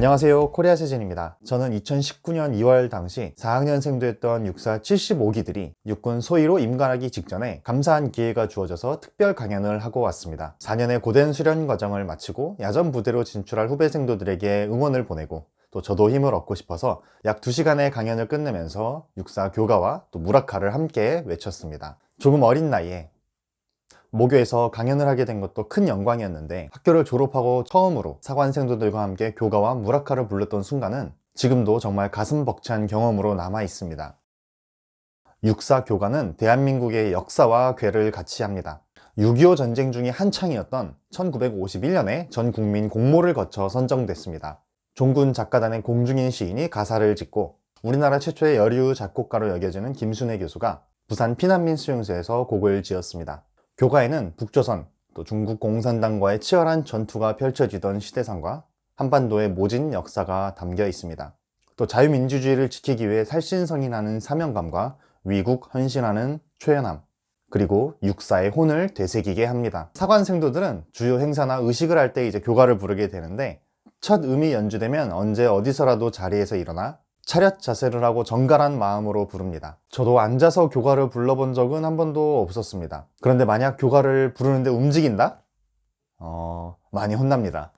안녕하세요. 코리아 세진입니다. 저는 2019년 2월 당시 4학년생도 했던 육사 75기들이 육군 소위로 임관하기 직전에 감사한 기회가 주어져서 특별 강연을 하고 왔습니다. 4년의 고된 수련 과정을 마치고 야전 부대로 진출할 후배생도들에게 응원을 보내고 또 저도 힘을 얻고 싶어서 약 2시간의 강연을 끝내면서 육사 교가와 또 무라카를 함께 외쳤습니다. 조금 어린 나이에 모교에서 강연을 하게 된 것도 큰 영광이었는데 학교를 졸업하고 처음으로 사관생도들과 함께 교가와 무라카를 불렀던 순간은 지금도 정말 가슴 벅찬 경험으로 남아 있습니다. 육사 교가는 대한민국의 역사와 괴를 같이 합니다. 6.25 전쟁 중이 한창이었던 1951년에 전 국민 공모를 거쳐 선정됐습니다. 종군 작가단의 공중인 시인이 가사를 짓고 우리나라 최초의 여류 작곡가로 여겨지는 김순애 교수가 부산 피난민 수용소에서 곡을 지었습니다. 교가에는 북조선, 또 중국 공산당과의 치열한 전투가 펼쳐지던 시대상과 한반도의 모진 역사가 담겨 있습니다. 또 자유민주주의를 지키기 위해 살신성인하는 사명감과 위국 헌신하는 초연함, 그리고 육사의 혼을 되새기게 합니다. 사관 생도들은 주요 행사나 의식을 할 때 이제 교가를 부르게 되는데 첫 음이 연주되면 언제 어디서라도 자리에서 일어나 차렷 자세를 하고 정갈한 마음으로 부릅니다. 저도 앉아서 교가를 불러본 적은 한 번도 없었습니다. 그런데 만약 교가를 부르는데 움직인다? 어, 많이 혼납니다.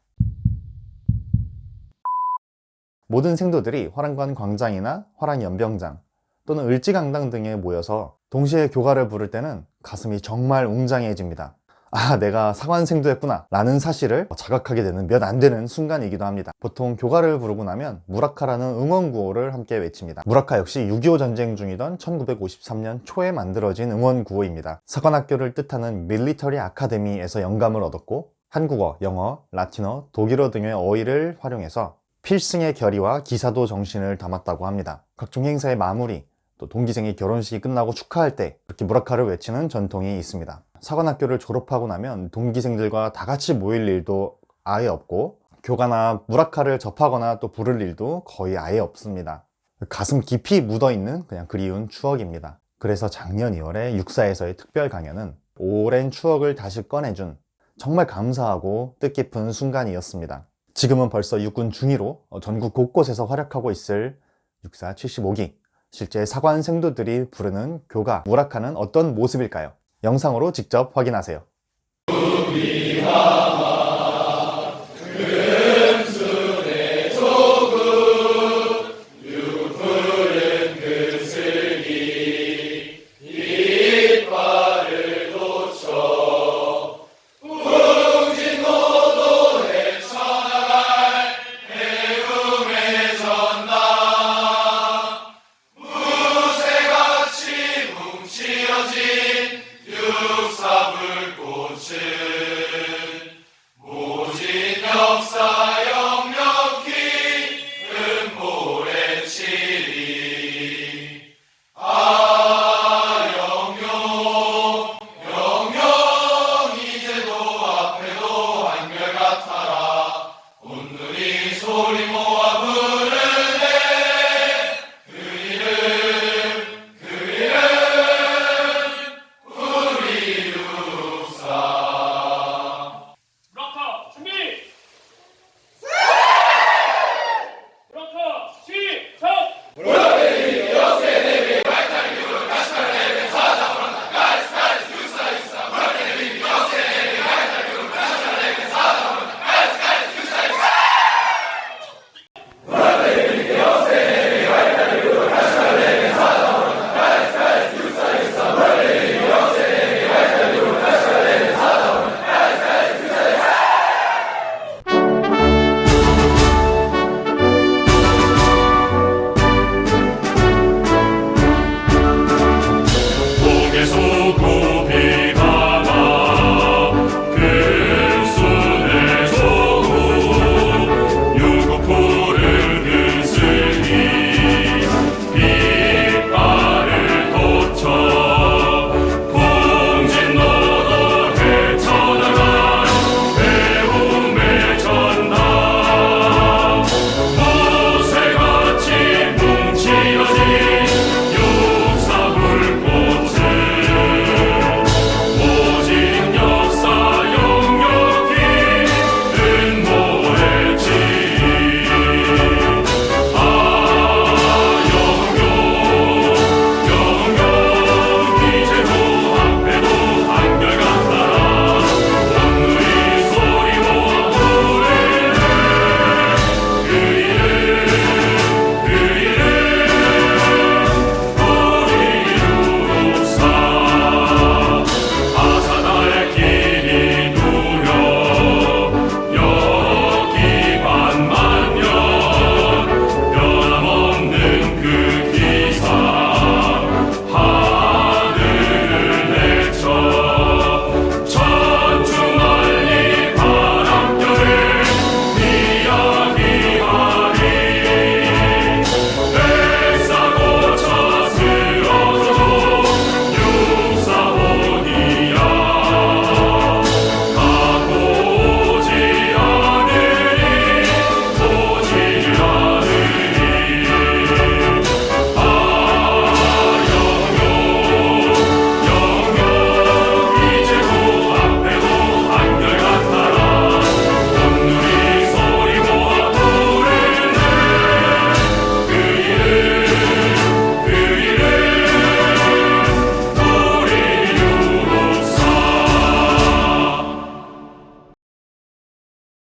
모든 생도들이 화랑관 광장이나 화랑 연병장 또는 을지강당 등에 모여서 동시에 교가를 부를 때는 가슴이 정말 웅장해집니다. 아, 내가 사관생도 했구나. 라는 사실을 자각하게 되는 몇 안 되는 순간이기도 합니다. 보통 교가를 부르고 나면 무라카라는 응원구호를 함께 외칩니다. 무라카 역시 6.25 전쟁 중이던 1953년 초에 만들어진 응원구호입니다. 사관학교를 뜻하는 밀리터리 아카데미에서 영감을 얻었고 한국어, 영어, 라틴어, 독일어 등의 어휘를 활용해서 필승의 결의와 기사도 정신을 담았다고 합니다. 각종 행사의 마무리, 또 동기생의 결혼식이 끝나고 축하할 때 이렇게 무라카를 외치는 전통이 있습니다. 사관학교를 졸업하고 나면 동기생들과 다 같이 모일 일도 아예 없고 교가나 무라카를 접하거나 또 부를 일도 거의 아예 없습니다. 가슴 깊이 묻어있는 그냥 그리운 추억입니다. 그래서 작년 2월에 육사에서의 특별 강연은 오랜 추억을 다시 꺼내준 정말 감사하고 뜻깊은 순간이었습니다. 지금은 벌써 육군 중위로 전국 곳곳에서 활약하고 있을 육사 75기 실제 사관 생도들이 부르는 교가 무라카는 어떤 모습일까요? 영상으로 직접 확인하세요.